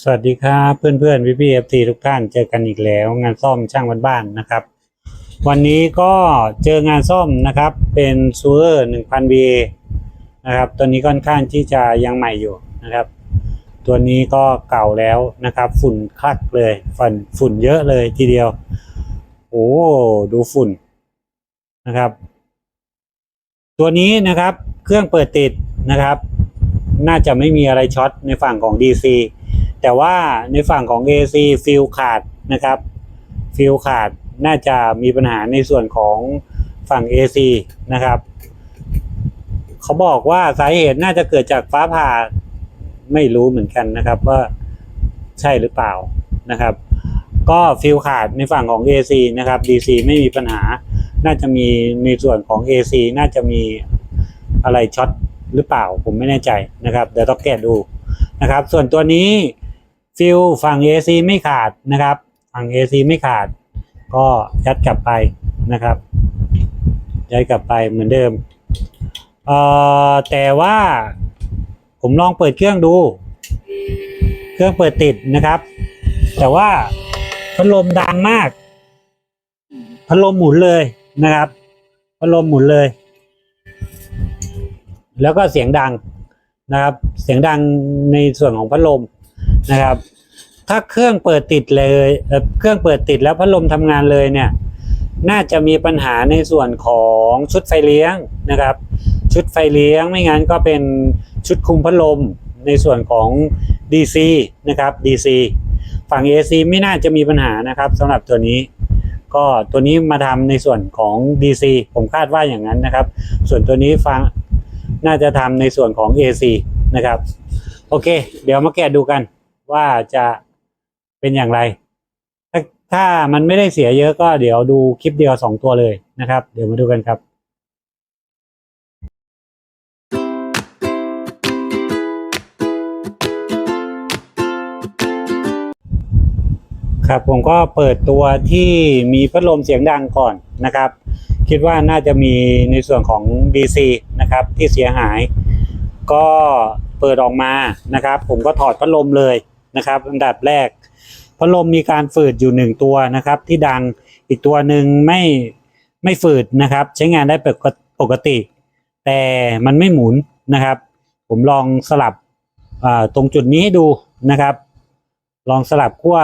สวัสดีครับเพื่อนเพื่อนพี่พี่เอฟทีทุกท่านเจอกันอีกแล้วงานซ่อมช่างบ้านๆนะครับ วันนี้ก็เจองานซ่อมนะครับเป็นซูเ e อร์หนึ่งพันบีนะครับตัวนี้ค่อนข้างที่จะยังใหม่อยู่นะครับ ตัวนี้ก็เก่าแล้วนะครับ ฝุ่นคลักเลยฝุ่นฝุ่นเยอะเลยทีเดียว โอ้ดูฝุ่นนะครับ ตัวนี้นะครับเครื่องเปิดติดนะครับ น่าจะไม่มีอะไรช็อตในฝั่งของ DC แต่ว่าในฝั่งของ AC ฟิลขาดนะครับ ฟิลขาดน่าจะมีปัญหาในส่วนของฝั่ง AC นะครับ เขาบอกว่าสาเหตุน่าจะเกิดจากฟ้าผ่าไม่รู้เหมือนกันนะครับว่าใช่หรือเปล่านะครับ ก็ฟิลขาดในฝั่งของ AC นะครับ DC ไม่มีปัญหา น่าจะมีในส่วนของ AC น่าจะมีอะไรช็อตหรือเปล่าผมไม่แน่ใจนะครับ เดี๋ยวต้องแกะดูนะครับ ส่วนตัวนี้ ฟิลฝั่ง AC ไม่ขาดนะครับ ฝั่ง AC ไม่ขาด ก็ยัดกลับไปนะครับยัดกลับไปเหมือนเดิมเอ่อแต่ว่าผมลองเปิดเครื่องดู เครื่องเปิดติดนะครับ แต่ว่าพัดลมดังมาก พัดลมหมุนเลยนะครับ พัดลมหมุนเลย แล้วก็เสียงดังนะครับ เสียงดังในส่วนของพัดลม นะครับ ถ้าเครื่องเปิดติดเลยเครื่องเปิดติดแล้วพัดลมทำงานเลยเนี่ย น่าจะมีปัญหาในส่วนของชุดไฟเลี้ยงนะครับ ชุดไฟเลี้ยงไม่งั้นก็เป็นชุดคุมพัดลมในส่วนของ DC นะครับ DC ฝั่ง AC ไม่น่าจะมีปัญหานะครับสำหรับตัวนี้ ก็ตัวนี้มาทำในส่วนของ DC ผมคาดว่าอย่างนั้นนะครับ ส่วนตัวนี้ฟังน่าจะทำในส่วนของ AC นะครับ โอเค เดี๋ยวมาแกะดูกัน ว่าจะเป็นอย่างไร ถ้าถ้ามันไม่ได้เสียเยอะก็เดี๋ยวดูคลิปเดียวสองตัวเลยนะครับ เดี๋ยวมาดูกันครับครับผมก็เปิดตัวที่มีพัดลมเสียงดังก่อนนะครับ คิดว่าน่าจะมีในส่วนของ DC นะครับที่เสียหาย ก็เปิดออกมานะครับ ผมก็ถอดพัดลมเลย นะครับ อันดับแรกพัดลมมีการฝืดอยู่หนึ่งตัวนะครับ ที่ดังอีกตัวหนึ่งไม่ไม่ฝืดนะครับ ใช้งานได้ปกติ แต่มันไม่หมุนนะครับ ผมลองสลับตรงจุดนี้ให้ดูนะครับ ลองสลับขั้ว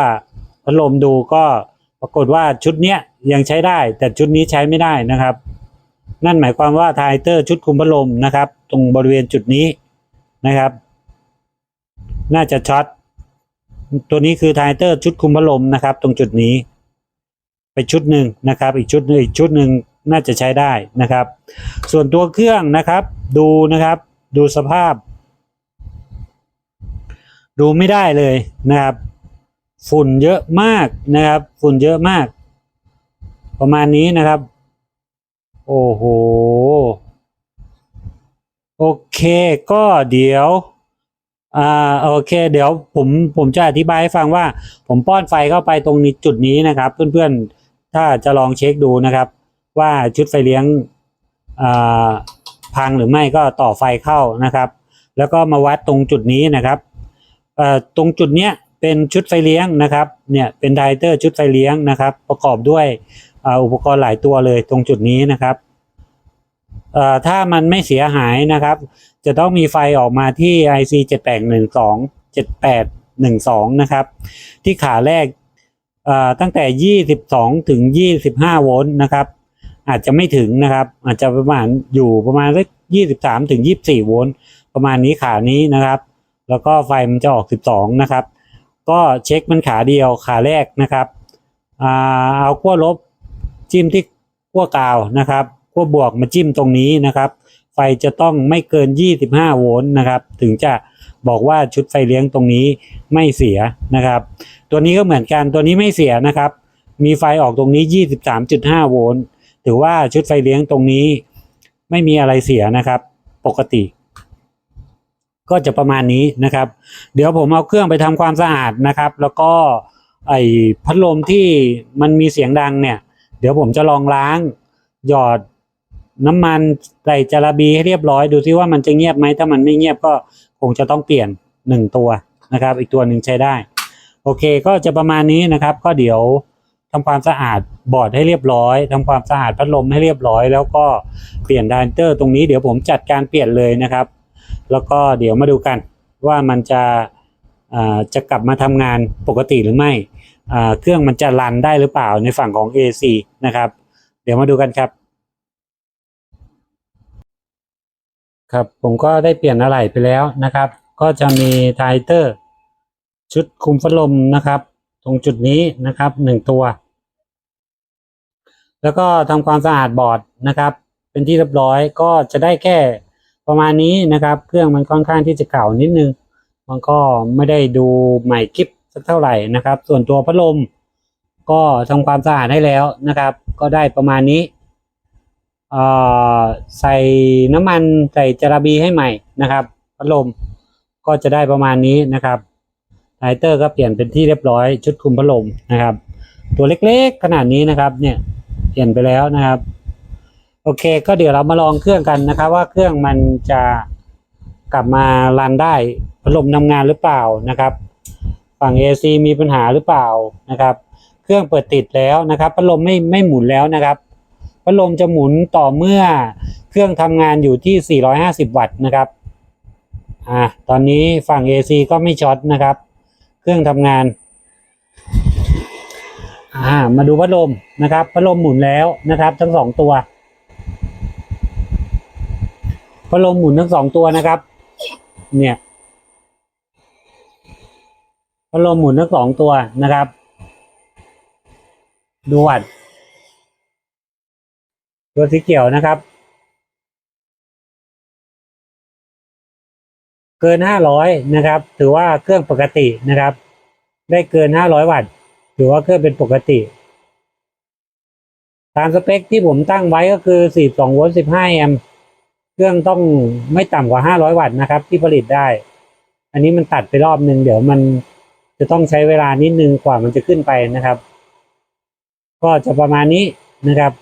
พัดลมดูก็ปรากฏว่าชุดเนี้ยยังใช้ได้ แต่ชุดนี้ใช้ไม่ได้นะครับ นั่นหมายความว่าไทเตอร์ชุดคุมพัดลมนะครับ ตรงบริเวณจุดนี้นะครับ น่าจะช็อต ตัวนี้คือไทเตอร์ชุดคุมพัดลมนะครับ ตรงจุดนี้ ไปชุดหนึ่งนะครับ อีกชุดหนึ่งอีกชุดหนึ่งน่าจะใช้ได้นะครับ ส่วนตัวเครื่องนะครับ ดูนะครับ ดูสภาพ ดูไม่ได้เลยนะครับ ฝุ่นเยอะมากนะครับ ฝุ่นเยอะมาก ประมาณนี้นะครับ โอ้โห โอเค ก็เดี๋ยว อ่าโอเค เดี๋ยวผมผมจะอธิบายให้ฟังว่า ผมป้อนไฟเข้าไปตรงนี้จุดนี้นะครับ เพื่อนๆ ถ้าจะลองเช็คดูนะครับ ว่าชุดไฟเลี้ยงอ่าพังหรือไม่ก็ต่อไฟเข้านะครับ แล้วก็มาวัดตรงจุดนี้นะครับเอ่อตรงจุดเนี้ยเป็นชุดไฟเลี้ยงนะครับเนี่ยเป็นไดเตอร์ชุดไฟเลี้ยงนะครับ ประกอบด้วยอ่าอุปกรณ์หลายตัวเลยตรงจุดนี้นะครับเอ่อถ้ามันไม่เสียหายนะครับจะต้องมีไฟออกมาที่ IC 7812 7812 นะครับ ที่ขาแรกตั้งแต่ 22 ถึง 25 โวลต์นะครับ อาจจะไม่ถึงนะครับ อาจจะประมาณอยู่ประมาณสัก23 ถึง 24 โวลต์ประมาณนี้ขานี้นะครับ แล้วก็ไฟมันจะออก 12 นะครับ ก็เช็คมันขาเดียวขาแรกนะครับอเอาขั้วลบจิ้มที่ขั้วกาวนะครับขั้วบวกมาจิ้มตรงนี้นะครับ ฟจะต้องไม่เกิน 25 โวลต์นะครับ ถึงจะบอกว่าชุดไฟเลี้ยงตรงนี้ไม่เสียนะครับ ตัวนี้ก็เหมือนกันตัวนี้ไม่เสียนะครับ มีไฟออกตรงนี้ 23.5 โวลต์ถือว่าชุดไฟเลี้ยงตรงนี้ ไม่มีอะไรเสียนะครับ ปกติ ก็จะประมาณนี้นะครับ เดี๋ยวผมเอาเครื่องไปทำความสะอาดนะครับ แล้วก็ไอ้พัดลมที่มันมีเสียงดังเนี่ย เดี๋ยวผมจะลองล้างหยอด น้ำมันใส่จาระบีให้เรียบร้อยดูซิว่ามันจะเงียบไหมถ้ามันไม่เงียบก็คงจะต้องเปลี่ยนหนึ่งตัวนะครับ อีกตัวหนึ่งใช้ได้ โอเคก็จะประมาณนี้นะครับ ก็เดี๋ยวทำความสะอาดบอร์ดให้เรียบร้อยทำความสะอาดพัดลมให้เรียบร้อย แล้วก็เปลี่ยนไดเตอร์ตรงนี้เดี๋ยวผมจัดการเปลี่ยนเลยนะครับ แล้วก็เดี๋ยวมาดูกันว่ามันจะอ่าจะกลับมาทำงานปกติหรือไม่อ่าเครื่องมันจะรันได้หรือเปล่าในฝั่งของ AC นะครับ เดี๋ยวมาดูกันครับ ครับผมก็ได้เปลี่ยนอะไหล่ไปแล้วนะครับ ก็จะมีไทเตอร์ ชุดคุมพัดลมนะครับ ตรงจุดนี้นะครับหนึ่งตัว แล้วก็ทำความสะอาดบอร์ดนะครับ เป็นที่เรียบร้อยก็จะได้แค่ประมาณนี้นะครับ เครื่องมันค่อนข้างที่จะเก่านิดนึง มันก็ไม่ได้ดูใหม่กิฟสักเท่าไหร่นะครับ ส่วนตัวพัดลมก็ทำความสะอาดให้แล้วนะครับ ก็ได้ประมาณนี้ ใส่น้ำมันใส่จาระบีให้ใหม่นะครับพัดลมก็จะได้ประมาณนี้นะครับไทเตอร์ก็เปลี่ยนเป็นที่เรียบร้อยชุดคุมพัดลมนะครับ ตัวเล็กๆขนาดนี้นะครับ เนี่ยเปลี่ยนไปแล้วนะครับ โอเค ก็เดี๋ยวเรามาลองเครื่องกันนะครับ ว่าเครื่องมันจะกลับมารันได้พัดลมทำงานหรือเปล่านะครับ ฝั่ง AC มีปัญหาหรือเปล่านะครับ เครื่องเปิดติดแล้วนะครับพัดลมไม่ไม่หมุนแล้วนะครับ พัดลมจะหมุนต่อเมื่อเครื่องทำงานอยู่ที่ 450 วัตต์นะครับ อ่า ตอนนี้ฝั่ง AC ก็ไม่ช็อตนะครับ เครื่องทำงาน อ่า มาดูพัดลมนะครับ พัดลมหมุนแล้วนะครับ ทั้งสองตัว พัดลมหมุนทั้งสองตัวนะครับ เนี่ย พัดลมหมุนทั้งสองตัวนะครับ ดูวัดตั วสีเขียวนะครับ เกินห้าร้อยนะครับ ถือว่าเครื่องปกตินะครับ ได้เกินห้าร้อยวัตต์ถือว่าเครื่องเป็นปกติ ตามสเปคที่ผมตั้งไว้ก็คือ42โวลต์15แอมป์เครื่องต้องไม่ต่ำกว่า500วัตต์นะครับ ที่ผลิตได้ อันนี้มันตัดไปรอบนึงเดี๋ยวมันจะต้องใช้เวลานิดนึงกว่ามันจะขึ้นไปนะครับ ก็จะประมาณนี้นะครับ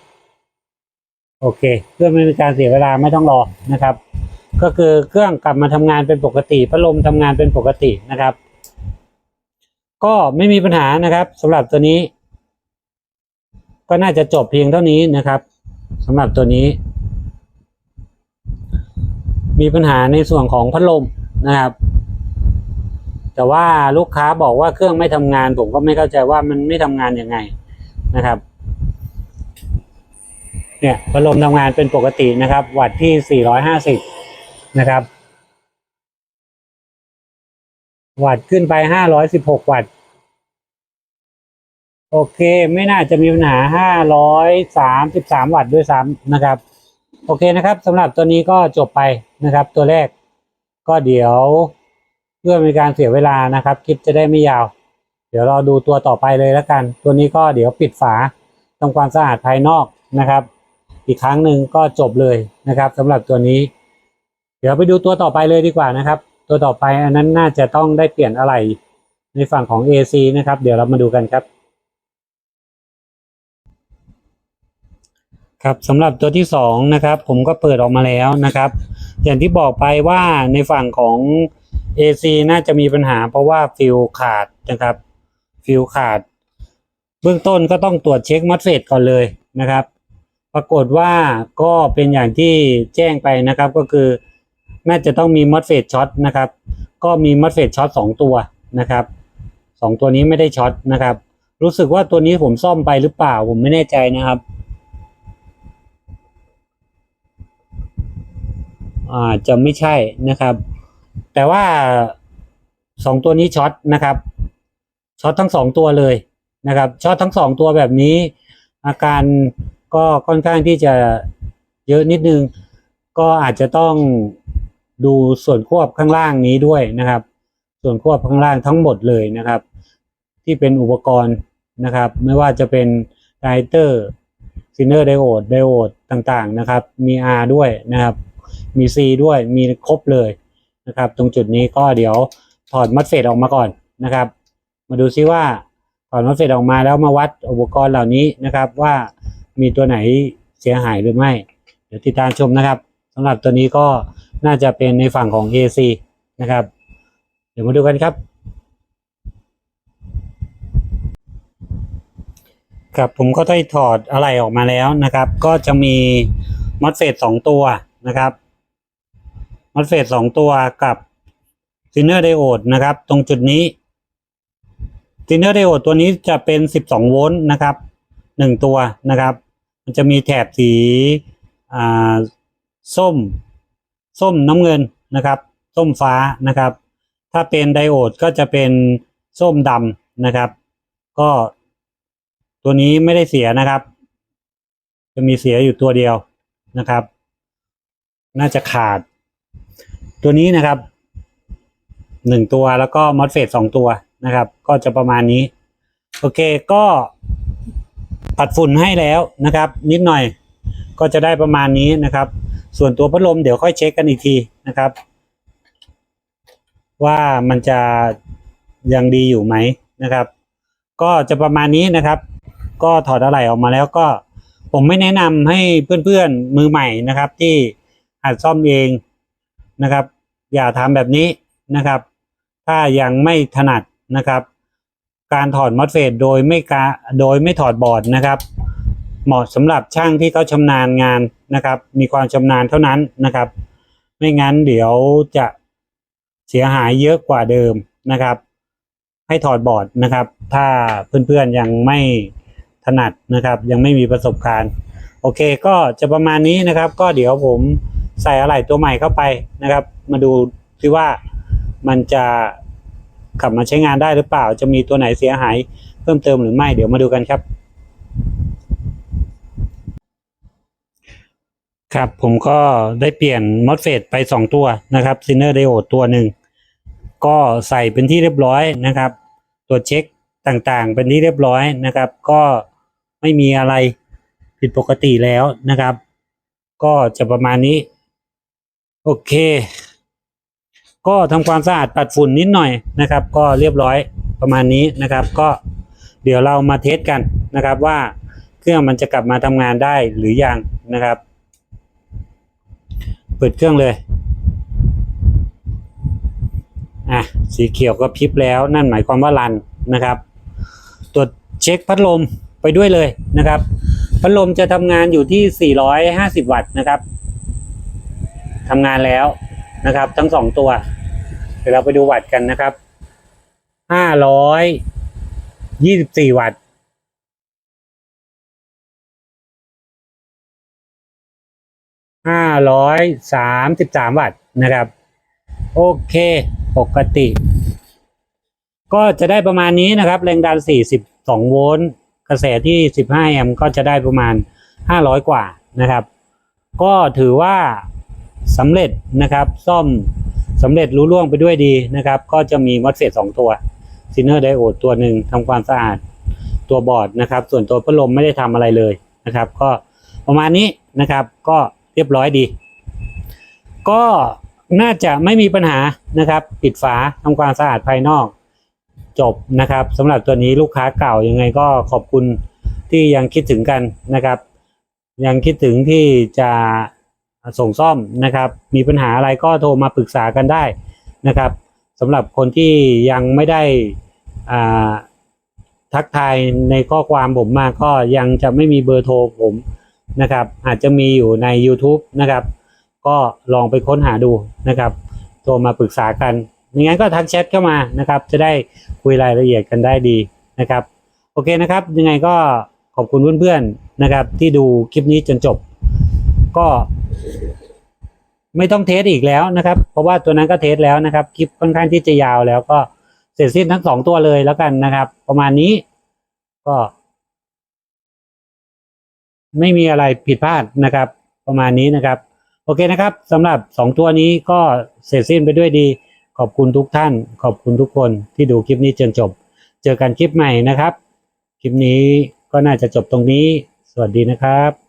โอเคเพื่อไม่มีการเสียเวลาไม่ต้องรอนะครับ ก็คือเครื่องกลับมาทำงานเป็นปกติพัดลมทำงานเป็นปกตินะครับ ก็ไม่มีปัญหานะครับสำหรับตัวนี้ ก็น่าจะจบเพียงเท่านี้นะครับสำหรับตัวนี้ มีปัญหาในส่วนของพัดลมนะครับ แต่ว่าลูกค้าบอกว่าเครื่องไม่ทำงานผมก็ไม่เข้าใจว่ามันไม่ทำงานยังไงนะครับ เนี่ยพัดลมทำงานเป็นปกตินะครับ วัตต์ที่ 450 นะครับ วัตต์ขึ้นไป 516 วัตต์ โอเค ไม่น่าจะมีปัญหา 533 วัตต์ด้วยซ้ำนะครับ โอเคนะครับสำหรับตัวนี้ก็จบไปนะครับ ตัวแรกก็เดี๋ยวเพื่อมีการเสียเวลานะครับ คลิปจะได้ไม่ยาว เดี๋ยวเราดูตัวต่อไปเลยแล้วกัน ตัวนี้ก็เดี๋ยวปิดฝาทำความสะอาดภายนอกนะครับ อีกครั้งหนึ่งก็จบเลยนะครับสำหรับตัวนี้ เดี๋ยวไปดูตัวต่อไปเลยดีกว่านะครับ ตัวต่อไปอันนั้นน่าจะต้องได้เปลี่ยนอะไรในฝั่งของ AC นะครับ เดี๋ยวเรามาดูกันครับ ครับสำหรับตัวที่สองนะครับผมก็เปิดออกมาแล้วนะครับ อย่างที่บอกไปว่าในฝั่งของ AC น่าจะมีปัญหาเพราะว่าฟิลขาดนะครับฟิลขาด เบื้องต้นก็ต้องตรวจเช็คมัดเฟดก่อนเลยนะครับ ปรากฏว่าก็เป็นอย่างที่แจ้งไปนะครับก็คือน่าจะต้องมีมัดเฟดช็อตนะครับ ก็มีมัดเฟดช็อตสองตัวนะครับสองตัวนี้ไม่ได้ช็อตนะครับ รู้สึกว่าตัวนี้ผมซ่อมไปหรือเปล่าผมไม่แน่ใจนะครับอาจจะไม่ใช่นะครับ แต่ว่าสองตัวนี้ช็อตนะครับช็อตทั้งสองตัวเลยนะครับช็อตทั้งสองตัวแบบนี้ อาการ ก็ค่อนข้างที่จะเยอะนิดนึง ก็อาจจะต้องดูส่วนควบข้างล่างนี้ด้วยนะครับ ส่วนควบข้างล่างทั้งหมดเลยนะครับ ที่เป็นอุปกรณ์นะครับ ไม่ว่าจะเป็นไดเตอร์ซินเนอร์ไดโอดไดโอดต่างๆนะครับ มี R ด้วยนะครับ มี C ด้วยมีครบเลยนะครับ ตรงจุดนี้ก็เดี๋ยวถอดมัดเฟดออกมาก่อนนะครับ มาดูซิว่าถอดมัดเฟดออกมาแล้วมาวัดอุปกรณ์เหล่านี้นะครับว่า มีตัวไหนเสียหายหรือไม่ เดี๋ยวติดตามชมนะครับสำหรับตัวนี้ก็น่าจะเป็นในฝั่งของ AC นะครับ เดี๋ยวมาดูกันครับ ครับผมก็ได้ถอดอะไรออกมาแล้วนะครับ ก็จะมีมอสเฟตสองตัวนะครับมอสเฟตสองตัวกับซินเนอร์ไดโอดนะครับ ตรงจุดนี้ซินเนอร์ไดโอดตัวนี้จะเป็นสิบสองโวลต์นะครับหนึ่งตัวนะครับ มันจะมีแถบสีอ่าส้ม ส้มน้ำเงินนะครับ ส้มฟ้านะครับ ถ้าเป็นไดโอดก็จะเป็นส้มดำนะครับ ก็ตัวนี้ไม่ได้เสียนะครับ จะมีเสียอยู่ตัวเดียวนะครับ น่าจะขาด ตัวนี้นะครับหนึ่งตัวแล้วก็มอสเฟตสองตัวนะครับ ก็จะประมาณนี้ โอเคก็ ปัดฝุ่นให้แล้วนะครับ นิดหน่อยก็จะได้ประมาณนี้นะครับ ส่วนตัวพัดลมเดี๋ยวค่อยเช็คกันอีกทีนะครับ ว่ามันจะยังดีอยู่ไหมนะครับ ก็จะประมาณนี้นะครับ ก็ถอดอะไหล่ออกมาแล้วก็ผมไม่แนะนำให้เพื่อนๆมือใหม่นะครับ ที่หัดซ่อมเองนะครับ อย่าทำแบบนี้นะครับ ถ้ายังไม่ถนัดนะครับ การถอดมอสเฟตโดยไม่กาโดยไม่ถอดบอร์ดนะครับ เหมาะสำหรับช่างที่เขาชำนาญงานนะครับ มีความชำนาญเท่านั้นนะครับ ไม่งั้นเดี๋ยวจะเสียหายเยอะกว่าเดิมนะครับ ให้ถอดบอร์ดนะครับ ถ้าเพื่อนๆยังไม่ถนัดนะครับ ยังไม่มีประสบการณ์ โอเคก็จะประมาณนี้นะครับ ก็เดี๋ยวผมใส่อะไหล่ตัวใหม่เข้าไปนะครับ มาดูที่ว่ามันจะ กลับมาใช้งานได้หรือเปล่า จะมีตัวไหนเสียหายเพิ่มเติมหรือไม่เดี๋ยวมาดูกันครับ ครับผมก็ได้เปลี่ยนมอสเฟตไปสองตัวนะครับซินเนอร์ไดโอดตัวหนึ่งก็ใส่เป็นที่เรียบร้อยนะครับตรวเช็คต่างๆ เป็นที่เรียบร้อยนะครับ ก็ไม่มีอะไรผิดปกติแล้วนะครับ ก็จะประมาณนี้ โอเค ก็ทำความสะอาดปัดฝุ่นนิดหน่อยนะครับ ก็เรียบร้อยประมาณนี้นะครับ ก็เดี๋ยวเรามาเทสกันนะครับว่าเครื่องมันจะกลับมาทำงานได้หรือยังนะครับ เปิดเครื่องเลยอะสีเขียวก็พิบแล้วนั่นหมายความว่ารันนะครับ ตรวจเช็คพัดลมไปด้วยเลยนะครับ พัดลมจะทำงานอยู่ที่ 450 วัตต์นะครับทำงานแล้วนะครับ ทั้งสองตัว เดี๋ยวเราไปดูวัตต์กันนะครับ524วัตต์533วัตต์นะครับ โอเค ปกติ ก็จะได้ประมาณนี้นะครับ แรงดัน42โวลต์กระแสที่15แอมป์ก็จะได้ประมาณ500กว่านะครับ ก็ถือว่าสำเร็จนะครับ ซ่อม สำเร็จรู้ล่วงไปด้วยดีนะครับ ก็จะมีมอสเฟตสองตัวซินเนอร์ไดโอดตัวหนึ่งทำความสะอาดตัวบอร์ดนะครับ ส่วนตัวพัดลมไม่ได้ทำอะไรเลยนะครับ ก็ประมาณนี้นะครับ ก็เรียบร้อยดี ก็น่าจะไม่มีปัญหานะครับ ปิดฝาทำความสะอาดภายนอกจบนะครับสำหรับตัวนี้ลูกค้าเก่ายังไงก็ขอบคุณที่ยังคิดถึงกันนะครับ ยังคิดถึงที่จะ ส่งซ่อมนะครับ มีปัญหาอะไรก็โทรมาปรึกษากันได้นะครับสำหรับคนที่ยังไม่ได้ทักทายในข้อความผมมาก็ยังจะไม่มีเบอร์โทรผมนะครับ อาจจะมีอยู่ใน YouTube นะครับ ก็ลองไปค้นหาดูนะครับ โทรมาปรึกษากันไม่งั้นก็ทักแชทเข้ามานะครับ จะได้คุยรายละเอียดกันได้ดีนะครับ โอเคนะครับ ยังไงก็ขอบคุณเพื่อนๆนะครับ ที่ดูคลิปนี้จนจบ ก็ ไม่ต้องเทสอีกแล้วนะครับ เพราะว่าตัวนั้นก็เทสแล้วนะครับ คลิปค่อนข้างที่จะยาวแล้วก็เสร็จสิ้นทั้งสองตัวเลยแล้วกันนะครับ ประมาณนี้ก็ ไม่มีอะไรผิดพลาดนะครับ ประมาณนี้นะครับ โอเคนะครับสำหรับสองตัวนี้ก็เสร็จสิ้นไปด้วยดี ขอบคุณทุกท่าน ขอบคุณทุกคนที่ดูคลิปนี้จนจบ เจอกันคลิปใหม่นะครับ คลิปนี้ก็น่าจะจบตรงนี้ สวัสดีนะครับ